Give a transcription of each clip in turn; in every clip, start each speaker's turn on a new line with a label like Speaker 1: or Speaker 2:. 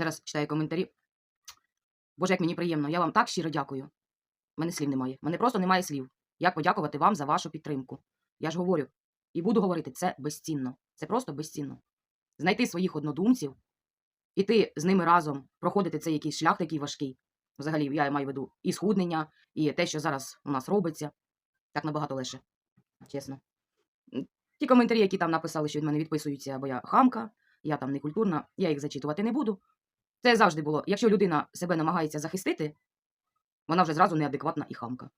Speaker 1: Зараз читаю коментарі. Боже, як мені приємно. Я вам так щиро дякую. У мене слів немає. Мене просто немає слів. Як подякувати вам за вашу підтримку. Я ж говорю і буду говорити, це безцінно. Це просто безцінно. Знайти своїх однодумців, іти з ними разом, проходити цей якийсь шлях такий важкий. Взагалі, я маю в виду і схуднення, і те, що зараз у нас робиться. Так набагато легше. Чесно. Ті коментарі, які там написали, що від мене відписуються, бо я хамка, я там не культурна, я їх зачитувати не буду. Це завжди було. Якщо людина себе намагається захистити, вона вже зразу неадекватна і хамка.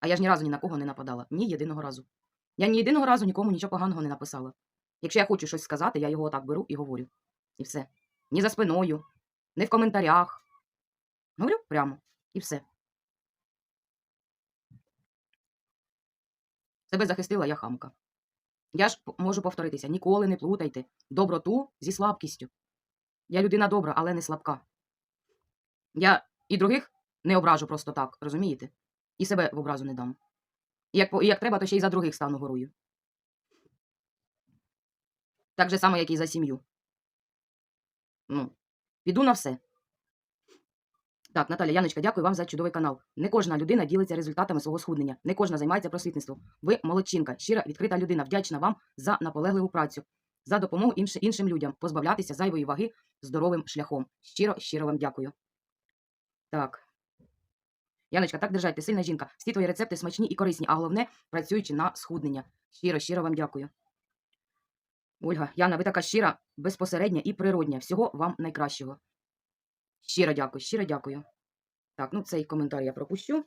Speaker 1: А я ж ні разу ні на кого не нападала. Ні єдиного разу. Я ні єдиного разу нікому нічого поганого не написала. Якщо я хочу щось сказати, я його отак беру і говорю. І все. Ні за спиною, ні в коментарях. Говорю прямо. І все. Себе захистила я хамка. Я ж можу повторитися, ніколи не плутайте доброту зі слабкістю. Я людина добра, але не слабка. Я і других не ображу просто так, розумієте? І себе в образу не дам. І як, і як треба, то ще й за других стану горою. Так же само, як і за сім'ю. Ну, піду на все. Так, Наталя, Яночка, дякую вам за чудовий канал. Не кожна людина ділиться результатами свого схуднення, не кожна займається просвітництвом. Ви молодчинка, щира, відкрита людина, вдячна вам за наполегливу працю, за допомогу інш- іншим людям, позбавлятися зайвої ваги здоровим шляхом. Щиро, щиро вам дякую. Так. Яночка, так держать, сильна жінка. Всі твої рецепти смачні і корисні, а головне, працюючи на схуднення. Щиро, щиро вам дякую. Ольга, Яна, ви така щира, безпосередня і природня. Всього вам найкращого. Щиро дякую, щиро дякую. Так, ну цей коментар я пропущу.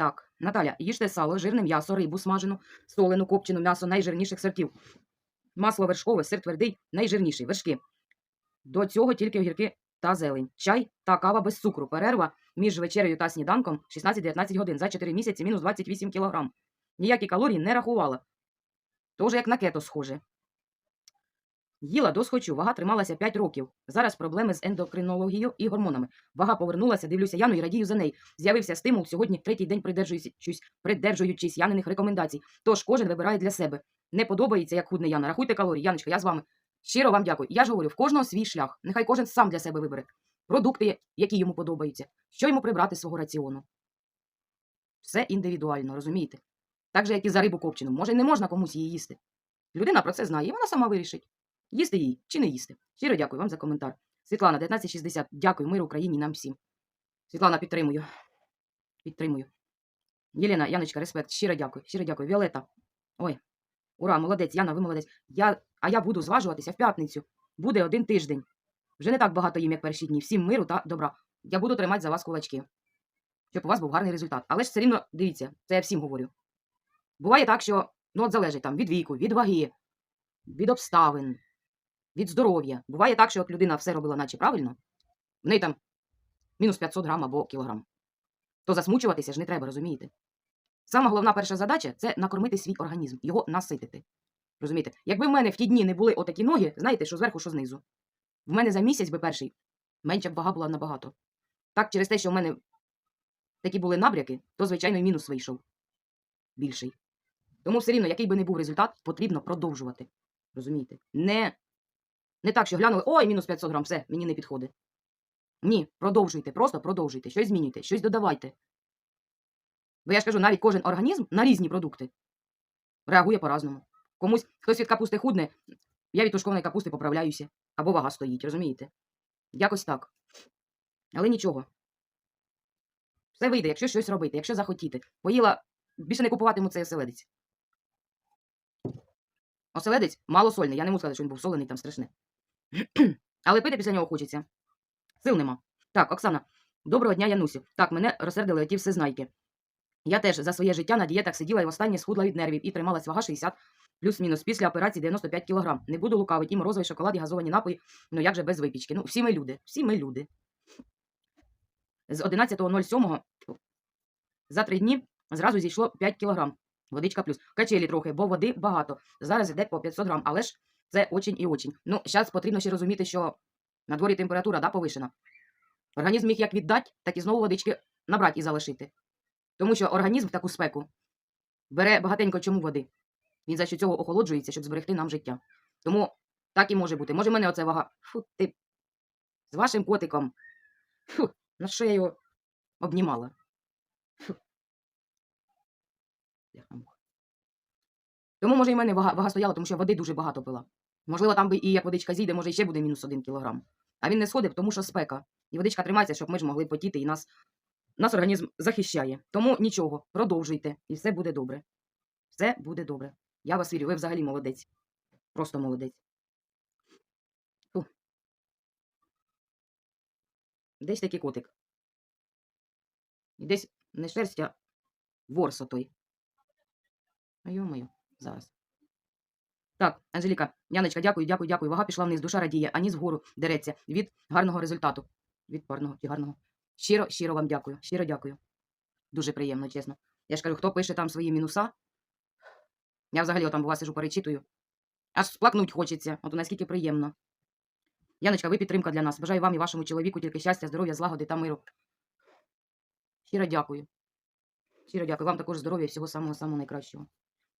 Speaker 1: Так, Наталя, їжте сало, жирне м'ясо, рибу смажену, солену, копчену, м'ясо найжирніших сортів. Масло вершкове, сир твердий, найжирніший, вершки. До цього тільки огірки та зелень. Чай та кава без цукру. Перерва між вечерею та сніданком 16-19 годин. За 4 місяці мінус 28 кілограм. Ніякі калорії не рахувала. Тоже як на кето схоже. Їла досхочу, вага трималася 5 років. Зараз проблеми з ендокринологією і гормонами. Вага повернулася, дивлюся Яну і радію за неї. З'явився стимул сьогодні третій день придержуючись, придержуючись Яниних рекомендацій. Тож кожен вибирає для себе. Не подобається, як худне Яна. Рахуйте калорії. Яночка, я з вами. Щиро вам дякую. Я ж говорю, в кожного свій шлях. Нехай кожен сам для себе вибере. Продукти, які йому подобаються, що йому прибрати з свого раціону. Все індивідуально, розумієте? Так же, як і за рибу копчену. Може, не можна комусь її їсти. Людина про це знає, і вона сама вирішить. Їсти її чи не їсти. Щиро дякую вам за коментар. Світлана, 1960. Дякую, мир Україні нам всім. Світлана, підтримую. Підтримую. Єлена, Яночка, респект. Щиро дякую. Щиро дякую. Віолета. Ой. Ура, молодець, Яна, ви молодець. Я, а я буду зважуватися в п'ятницю. Буде один тиждень. Вже не так багато їм, як перші дні. Всім миру та добра. Я буду тримати за вас кулачки. Щоб у вас був гарний результат. Але ж все рівно, дивіться, це я всім говорю. Буває так, що ну, от залежить там від віку, від ваги, від обставин, від здоров'я. Буває так, що от людина все робила наче правильно, в неї там мінус 500 грам або кілограм. То засмучуватися ж не треба, розумієте? Сама головна перша задача це накормити свій організм, його наситити. Розумієте? Якби в мене в ті дні не були отакі ноги, знаєте, що зверху, що знизу. В мене за місяць би перший менша б вага була набагато. Так, через те, що в мене такі були набряки, то, звичайно, і мінус вийшов більший. Тому все рівно, який би не був результат, потрібно продовжувати. Розумієте? Не, не так, що глянули, ой, мінус 500 грам, все, мені не підходить. Ні, продовжуйте, просто продовжуйте, щось змінюйте, щось додавайте. Бо я ж кажу, навіть кожен організм на різні продукти реагує по-разному. Комусь хтось від капусти худне, я від тушкованої капусти поправляюся, або вага стоїть, розумієте? Якось так. Але нічого. Все вийде, якщо щось робити, якщо захотіти. Поїла, більше не купуватиму цей оселедець. Оселедець малосольний. Я не можу сказати, що він був солений, там страшне. Але пити після нього хочеться. Сил нема. Так, Оксана, доброго дня, Янусю. Так, мене розсердили оті всезнайки. Я теж за своє життя на дієтах сиділа і востаннє схудла від нервів і трималась вага 60 плюс-мінус. Після операції 95 кілограм. Не буду лукавити, і морозовий шоколад, і газовані напої. Ну як же без випічки? Ну, всі ми люди, всі ми люди. З 11.07 за три дні зразу зійшло 5 кілограм. Водичка плюс. Качелі трохи, бо води багато. Зараз йде по 500 грам, але ж це очень і очень. Ну, зараз потрібно ще розуміти, що на дворі температура да, повишена. Організм міг як віддати, так і знову водички набрати і залишити. Тому що організм в таку спеку бере багатенько чому води. Він за що цього охолоджується, щоб зберегти нам життя. Тому Так і може бути. Може, мене оце вага. Фу, ти. З вашим котиком. Фу, на що я його обнімала? Фу. Тому, може, і в мене вага, вага стояла, тому що води дуже багато пила. Можливо, там би і як водичка зійде, може, і ще буде мінус один кілограм. А він не сходив, тому що спека. І водичка тримається, щоб ми ж могли потіти, і нас, нас організм захищає. Тому нічого, продовжуйте, і все буде добре. Все буде добре. Я вас вірю, ви взагалі молодець. Просто молодець. Фу. Десь такий котик. І десь не шерсть, а ворс отой. Йо-моє, зараз. Так, Анжеліка, Яночка, дякую, дякую, дякую. Вага пішла вниз, душа радіє, аніс вгору дереться від гарного результату. Від парного чи гарного. Щиро, щиро вам дякую. Щиро дякую. Дуже приємно, чесно. Я ж кажу, хто пише там свої мінуса. Я взагалі там бува сижу перечитую. Аж сплакнуть хочеться. От наскільки приємно. Яночка, ви підтримка для нас. Бажаю вам і вашому чоловіку тільки щастя, здоров'я, злагоди та миру. Щиро дякую. Щиро дякую. Вам також здоров'я і всього самого-самого найкращого.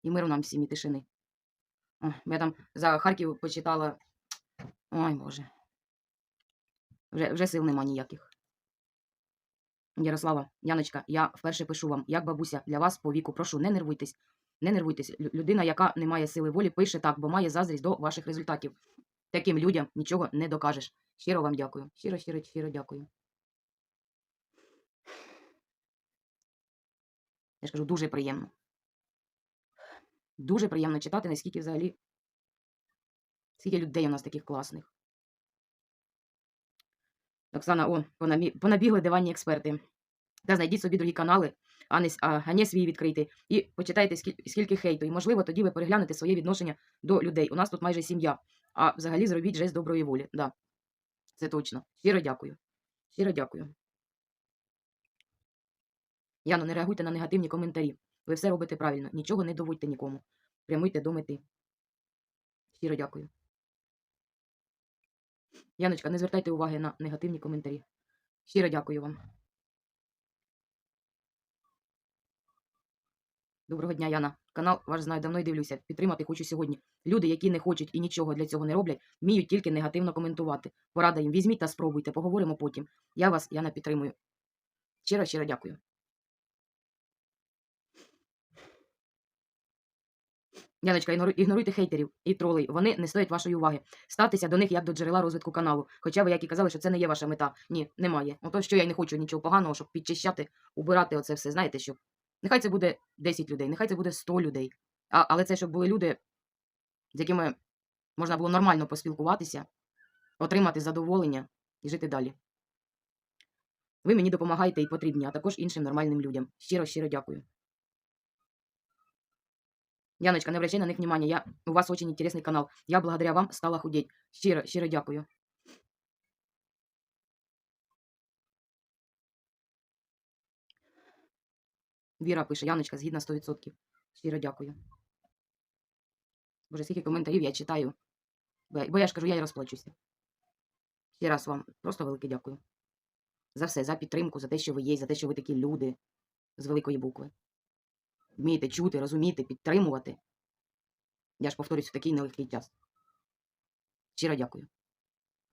Speaker 1: І миру нам всім і тишини. О, я там за Харків почитала. Ой, Боже. Вже, вже сил нема ніяких. Ярослава, Яночка, я вперше пишу вам, як бабуся, для вас по віку. Прошу, не нервуйтесь. Не нервуйтесь. Лю- Людина, яка не має сили волі, пише так, бо має заздрість до ваших результатів. Таким людям нічого не докажеш. Щиро вам дякую. Щиро, щиро, щиро дякую. Я ж кажу, дуже приємно. Дуже приємно читати, наскільки взагалі. Скільки людей у нас таких класних. Оксана, о, понабігли диванні експерти. Та знайдіть собі другі канали, а не, а, не свій відкрити. І почитайте, скільки, скільки хейту. І, можливо, тоді ви переглянете своє відношення до людей. У нас тут майже сім'я. А взагалі зробіть жест доброї волі. Да. Це точно. Щиро дякую. Щиро дякую. Яно, не реагуйте на негативні коментарі. Ви все робите правильно. Нічого не доводьте нікому. Прямуйте до мети. Щиро дякую. Яночка, не звертайте уваги на негативні коментарі. Щиро дякую вам. Доброго дня, Яна. Канал ваш знаю, давно й дивлюся. Підтримати хочу сьогодні. Люди, які не хочуть і нічого для цього не роблять, вміють тільки негативно коментувати. Порада їм візьміть та спробуйте, поговоримо потім. Я вас, Яна, підтримую. Щиро, щиро дякую. Яночка, ігноруйте хейтерів і тролей. Вони не стоять вашої уваги. Ставтеся до них як до джерела розвитку каналу. Хоча ви, як і казали, що це не є ваша мета. Ні, немає. Ото що я не хочу нічого поганого, щоб підчищати, убирати оце все. Знаєте, щоб нехай це буде 10 людей, нехай це буде 100 людей. А, але це щоб були люди, з якими можна було нормально поспілкуватися, отримати задоволення і жити далі. Ви мені допомагаєте і потрібні, а також іншим нормальним людям. Щиро, щиро дякую. Яночка, не обращай на них внимания. Я, у вас очень интересный канал. Я благодаря вам стала худеть. Щиро, щиро дякую. Віра пише, Яночка, згідна 100%. Щиро дякую. Боже, скільки коментарів я читаю. Бо я, ж кажу, я і розплачуся. Ще раз вам просто велике дякую. За все, за підтримку, за те, що ви є, за те, що ви такі люди з великої букви. Вмієте чути, розуміти, підтримувати. Я ж повторюсь, в такий нелегкий час. Щиро дякую.